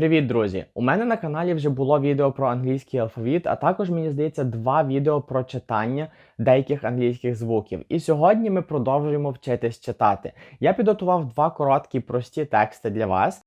Привіт, друзі! У мене на каналі вже було відео про англійський алфавіт, а також мені здається два відео про читання деяких англійських звуків. І сьогодні ми продовжуємо вчитись читати. Я підготував два короткі прості тексти для вас.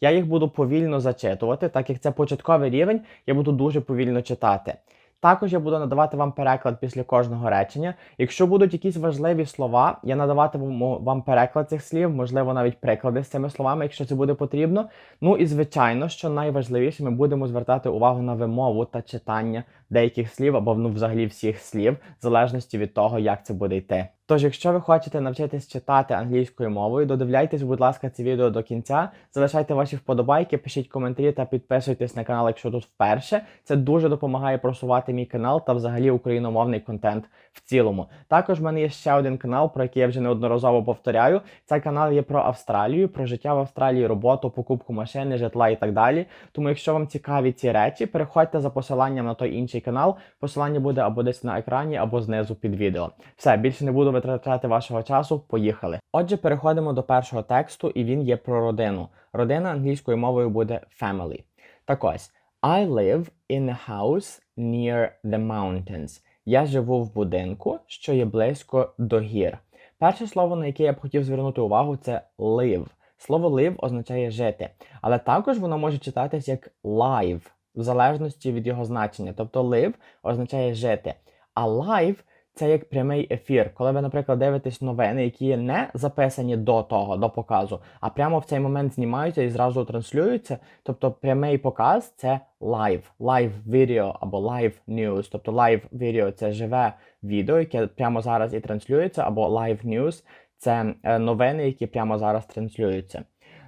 Я їх буду повільно зачитувати, так як це початковий рівень, я буду дуже повільно читати. Також я буду надавати вам переклад після кожного речення. Якщо будуть якісь важливі слова, я надаватиму вам переклад цих слів, можливо, навіть приклади з цими словами, якщо це буде потрібно. Ну і звичайно, що найважливіше, ми будемо звертати увагу на вимову та читання деяких слів або ну, взагалі всіх слів, в залежності від того, як це буде йти. Тож, якщо ви хочете навчитись читати англійською мовою, додивляйтесь, будь ласка, це відео до кінця. Залишайте ваші вподобайки, пишіть коментарі та підписуйтесь на канал, якщо тут вперше. Це дуже допомагає просувати мій канал та взагалі україномовний контент в цілому. Також в мене є ще один канал, про який я вже неодноразово повторяю. Цей канал є про Австралію, про життя в Австралії, роботу, покупку машини, житла і так далі. Тому, якщо вам цікаві ці речі, переходьте за посиланням на той інший канал. Посилання буде або десь на екрані, або знизу під відео. Все, більше не буду витрачати вашого часу. Поїхали. Отже, переходимо до першого тексту, і він є про родину. Родина англійською мовою буде family. Так ось, I live in a house near the mountains. Я живу в будинку, що є близько до гір. Перше слово, на яке я б хотів звернути увагу, це live. Слово live означає жити, але також воно може читатись як live, в залежності від його значення. Тобто live означає жити, а live це як прямий ефір. Коли ви, наприклад, дивитесь новини, які не записані до того, до показу, а прямо в цей момент знімаються і зразу транслюються. Тобто прямий показ це live, live video або live news. Тобто live video – це живе відео, яке прямо зараз і транслюється, або live news – це е, новини, які прямо зараз транслюються.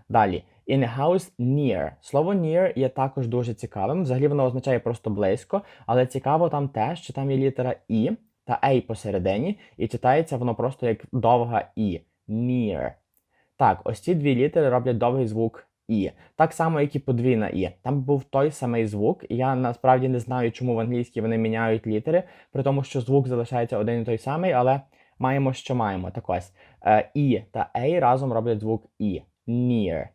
Далі. In a house near. Слово near є також дуже цікавим. Взагалі воно означає просто близько, але цікаво там те, що там є літера І та A посередині, і читається воно просто як довга І. Near. Так, ось ці дві літери роблять довгий звук І. Так само, як і подвійна І. Там був той самий звук, я насправді не знаю, чому в англійській вони міняють літери, при тому, що звук залишається один і той самий, але маємо, що маємо. Так ось. Е, І та A разом роблять звук І. Near.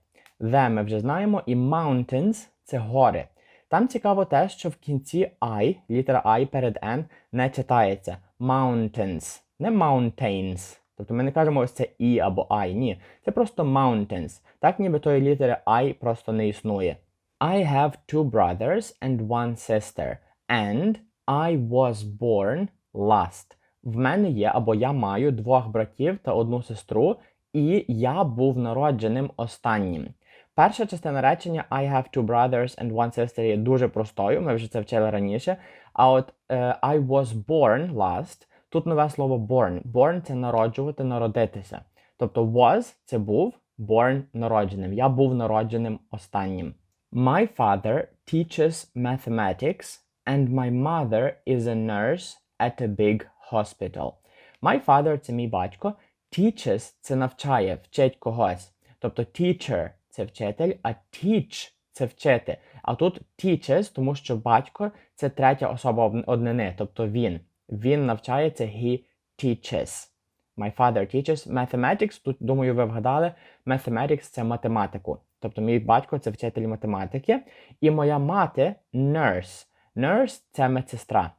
The ми вже знаємо, і mountains це гори. Там цікаво те, що в кінці I, літера I перед N не читається. Mountains, не mountains. Тобто ми не кажемо ось це І або I, ні. Це просто mountains. Так ніби тої літери I просто не існує. I have two brothers and one sister. And I was born last. В мене є або я маю двох братів та одну сестру, і я був народженим останнім. Перша частина речення I have two brothers and one sister є дуже простою, ми вже це вчили раніше. А от е, I was born last, тут нове слово born. Born це народжувати, народитися. Тобто was це був, born народженим. Я був народженим останнім. My father teaches mathematics and my mother is a nurse at a big hospital. My father це мій батько. Teaches це навчає, вчить когось. Тобто teacher це вчитель, а teach це вчити. А тут teaches, тому що батько це третя особа об- однини, тобто він. Він навчається, he teaches. My father teaches mathematics. Тут, думаю, ви вгадали, mathematics це математику. Тобто мій батько це вчитель математики. І моя мати nurse. Nurse – це медсестра,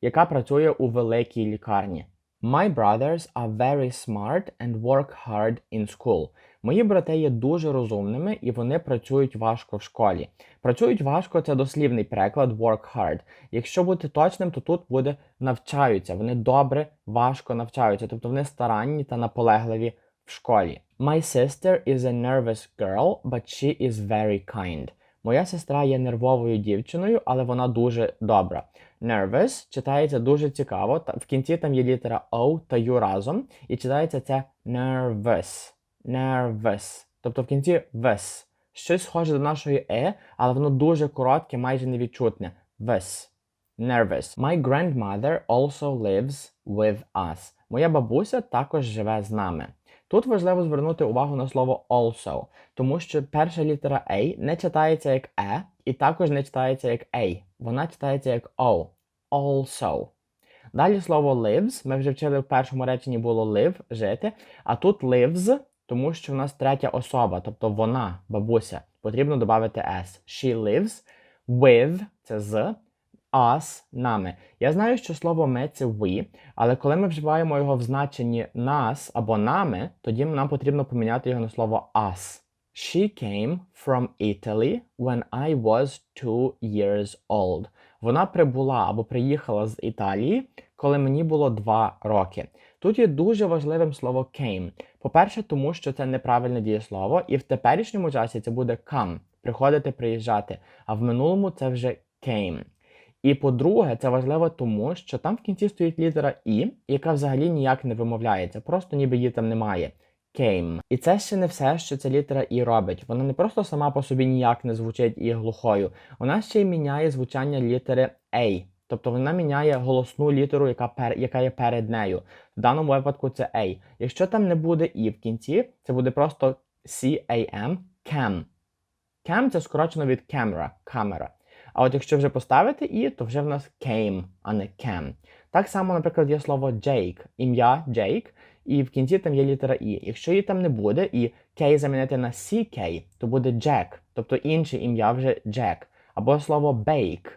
яка працює у великій лікарні. My brothers are very smart and work hard in school. Мої брати є дуже розумними і вони працюють важко в школі. Працюють важко це дослівний переклад work hard. Якщо бути точним, то тут буде навчаються. Вони добре, важко навчаються, тобто вони старанні та наполегливі в школі. My sister is a nervous girl, but she is very kind. Моя сестра є нервовою дівчиною, але вона дуже добра. Nervous читається дуже цікаво. В кінці там є літера O та U разом, і читається це nervous. Nervous. Тобто в кінці вес. Щось схоже до нашої е, але воно дуже коротке, майже невідчутне. Вес. Nervous. My grandmother also lives with us. Моя бабуся також живе з нами. Тут важливо звернути увагу на слово also, тому що перша літера A не читається як е, і також не читається як A. Вона читається як O. Also. Далі слово lives. Ми вже вчили в першому реченні було live жити, а тут lives, тому що в нас третя особа, тобто вона, бабуся, потрібно додати s. She lives with це з us нами. Я знаю, що слово ми це we, але коли ми вживаємо його в значенні нас або нами, тоді нам потрібно поміняти його на слово us. She came from Italy when I was two years old. Вона прибула або приїхала з Італії, коли мені було два роки. Тут є дуже важливим слово came. По-перше, тому що це неправильне дієслово, і в теперішньому часі це буде come, приходити, приїжджати. А в минулому це вже came. І по-друге, це важливо тому, що там в кінці стоїть літера І, яка взагалі ніяк не вимовляється, просто ніби її там немає. Came. І це ще не все, що ця літера І робить. Вона не просто сама по собі ніяк не звучить і глухою, вона ще й міняє звучання літери A. Тобто вона міняє голосну літеру, яка пер, яка є перед нею. В даному випадку це A. Якщо там не буде І в кінці, це буде просто C-A-M, cam. Cam це скорочено від camera, камера. А от якщо вже поставити І, то вже в нас came, а не cam. Так само, наприклад, є слово Jake, ім'я Jake, і в кінці там є літера І. Якщо її там не буде, і K замінити на CK, то буде Jack, тобто інше ім'я вже Jack. Або слово bake,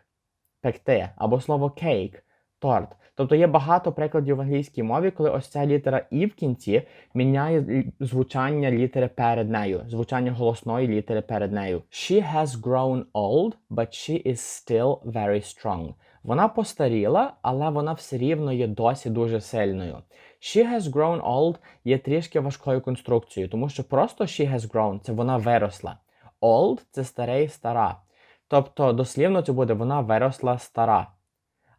пекти, або слово cake, торт. Тобто є багато прикладів в англійській мові, коли ось ця літера І в кінці міняє звучання літери перед нею, звучання голосної літери перед нею. She has grown old, but she is still very strong. Вона постаріла, але вона все рівно є досі дуже сильною. She has grown old є трішки важкою конструкцією, тому що просто she has grown це вона виросла. Old це старий стара. Тобто, дослівно це буде вона виросла стара.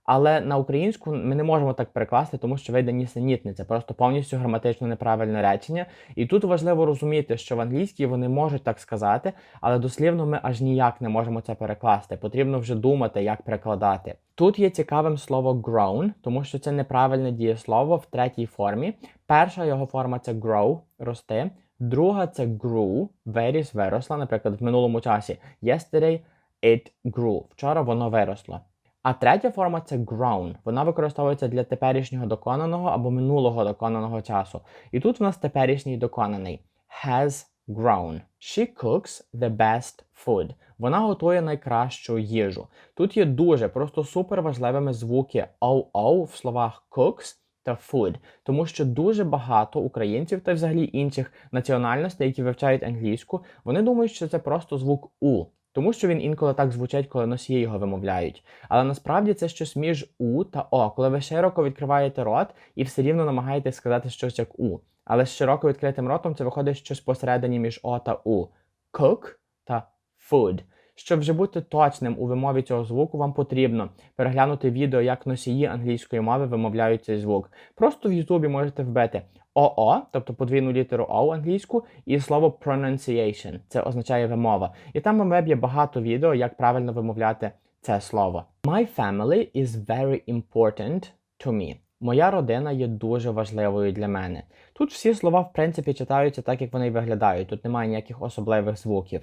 Але на українську ми не можемо так перекласти, тому що вийде нісенітниця, просто повністю граматично неправильне речення. І тут важливо розуміти, що в англійській вони можуть так сказати, але дослівно ми аж ніяк не можемо це перекласти. Потрібно вже думати, як перекладати. Тут є цікавим слово grown, тому що це неправильне дієслово в третій формі. Перша його форма це grow рости. Друга це grew, виріс, виросла. Наприклад, в минулому часі yesterday it grew. Вчора воно виросло. А третя форма це grown. Вона використовується для теперішнього доконаного або минулого доконаного часу. І тут в нас теперішній доконаний has grown. She cooks the best food. Вона готує найкращу їжу. Тут є дуже просто супер важливими звуки «оу-оу» в словах cooks та food, тому що дуже багато українців та взагалі інших національностей, які вивчають англійську, вони думають, що це просто звук у. Тому що він інколи так звучить, коли носії його вимовляють. Але насправді це щось між У та О, коли ви широко відкриваєте рот і все рівно намагаєтесь сказати щось як У. Але з широко відкритим ротом це виходить щось посередині між О та У. Cook та food. Щоб вже бути точним у вимові цього звуку, вам потрібно переглянути відео, як носії англійської мови вимовляють цей звук. Просто в Ютубі можете вбити ОО, тобто подвійну літеру О англійську, і слово pronunciation, це означає вимова. І там на веб є багато відео, як правильно вимовляти це слово. My family is very important to me. Моя родина є дуже важливою для мене. Тут всі слова, в принципі, читаються так, як вони виглядають. Тут немає ніяких особливих звуків.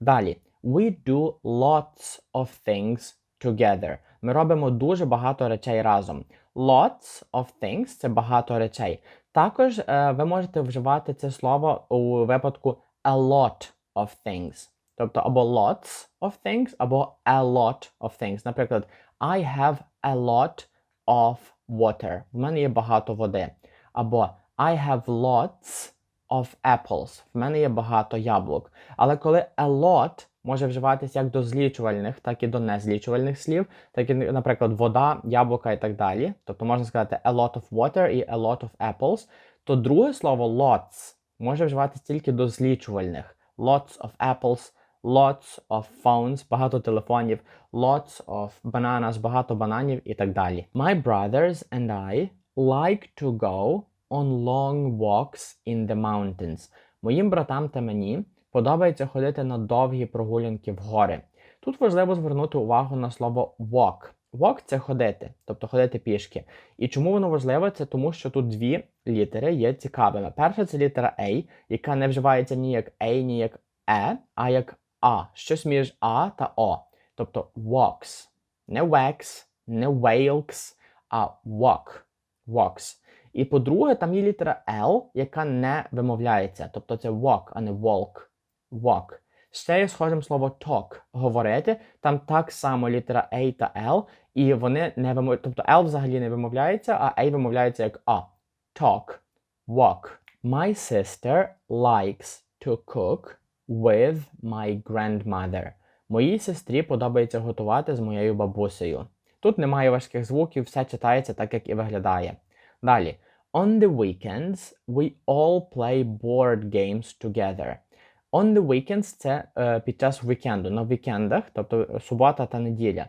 Далі. We do lots of things together. Ми робимо дуже багато речей разом. Lots of things це багато речей. Також е, ви можете вживати це слово у випадку a lot of things. Тобто або lots of things, або a lot of things. Наприклад, I have a lot of water. В мене є багато води. Або I have lots of apples. В мене є багато яблук. Але коли a lot може вживатися як до злічувальних, так і до незлічувальних слів, так і, наприклад, вода, яблука і так далі. Тобто можна сказати a lot of water і a lot of apples, то друге слово lots може вживатися тільки до злічувальних. Lots of apples, lots of phones, багато телефонів, lots of bananas, багато бананів і так далі. My brothers and I like to go on long walks in the mountains. Моїм братам та мені подобається ходити на довгі прогулянки в гори. Тут важливо звернути увагу на слово walk. Walk – це ходити, тобто ходити пішки. І чому воно важливо? Це тому, що тут дві літери є цікавими. Перша це літера A, яка не вживається ні як A, ні як E, а як А. Щось між А та О. Тобто walks. Не wax, не whaleks, а walk. Walks. І по-друге, там є літера L, яка не вимовляється. Тобто це walk, а не walk. Walk. Ще є схожим слово talk говорити. Там так само літера A та L, і вони не вимовляються. Тобто L взагалі не вимовляється, а A вимовляється як А. Talk. Walk. My sister likes to cook with my grandmother. Моїй сестрі подобається готувати з моєю бабусею. Тут немає важких звуків, все читається так, як і виглядає. Далі. On the weekends we all play board games together. On the weekends це е, під час вікенду, на вікендах, тобто субота та неділя.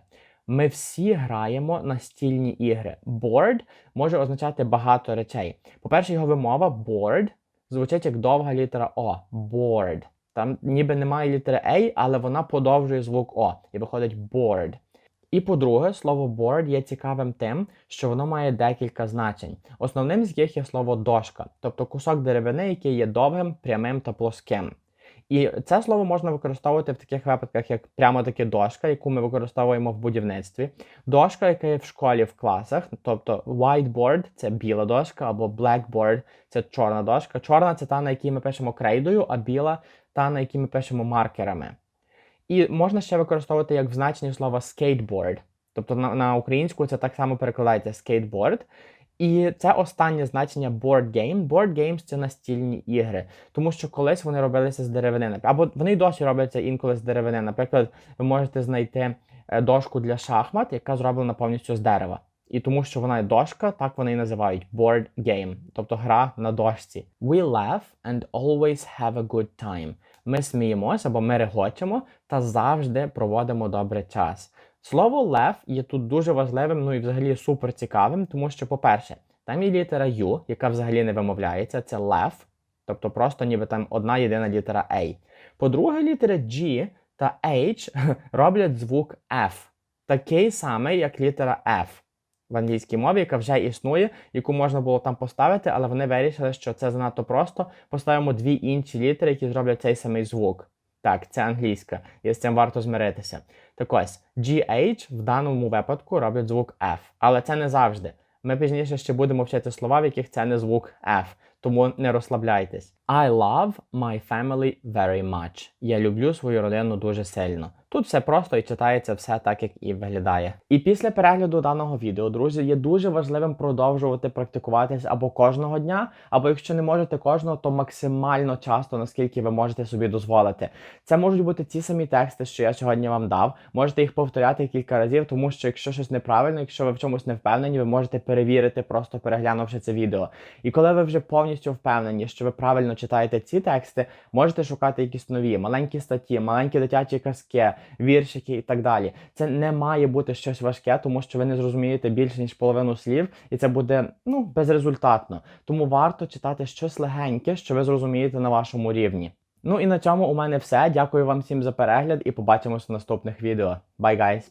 Ми всі граємо настільні ігри. Board може означати багато речей. По-перше, його вимова board звучить як довга літера О. Board. Там ніби немає літери A, але вона подовжує звук О і виходить board. І по-друге, слово board є цікавим тим, що воно має декілька значень. Основним з них є слово дошка, тобто кусок деревини, який є довгим, прямим та плоским. І це слово можна використовувати в таких випадках, як прямо таки дошка, яку ми використовуємо в будівництві. Дошка, яка є в школі в класах, тобто whiteboard – це біла дошка, або blackboard – це чорна дошка. Чорна це та, на якій ми пишемо крейдою, а біла та, на якій ми пишемо маркерами. І можна ще використовувати як в значенні слова skateboard. Тобто на, на українську це так само перекладається skateboard. І це останнє значення board game. Board games – це настільні ігри, тому що колись вони робилися з деревини. Або вони й досі робляться інколи з деревини. Наприклад, ви можете знайти е, дошку для шахмат, яка зроблена повністю з дерева. І тому, що вона дошка, так вони і називають board game, тобто гра на дошці. We laugh and always have a good time. Ми сміємося або ми регочемо та завжди проводимо добрий час. Слово лев є тут дуже важливим, ну і взагалі супер цікавим, тому що, по-перше, там є літера U, яка взагалі не вимовляється, це лев, тобто просто ніби там одна єдина літера A. По-друге, літери G та H роблять звук F, такий самий, як літера F в англійській мові, яка вже існує, яку можна було там поставити, але вони вирішили, що це занадто просто. Поставимо дві інші літери, які зроблять цей самий звук. Так, це англійська, і з цим варто змиритися. Так ось, GH в даному випадку робить звук F, але це не завжди. Ми пізніше ще будемо вчити слова, в яких це не звук F, тому не розслабляйтесь. I love my family very much. Я люблю свою родину дуже сильно. Тут все просто і читається все так, як і виглядає. І після перегляду даного відео, друзі, є дуже важливим продовжувати практикуватись або кожного дня, або якщо не можете кожного, то максимально часто, наскільки ви можете собі дозволити. Це можуть бути ті самі тексти, що я сьогодні вам дав. Можете їх повторяти кілька разів, тому що якщо щось неправильно, якщо ви в чомусь не впевнені, ви можете перевірити, просто переглянувши це відео. І коли ви вже повністю впевнені, що ви правильно читаєте ці тексти, можете шукати якісь нові, маленькі статті, маленькі дитячі казки, віршики і так далі. Це не має бути щось важке, тому що ви не зрозумієте більше ніж половину слів, і це буде ну безрезультатно. Тому варто читати щось легеньке, що ви зрозумієте на вашому рівні. Ну і на цьому у мене все. Дякую вам всім за перегляд і побачимось в наступних відео. Bye, guys!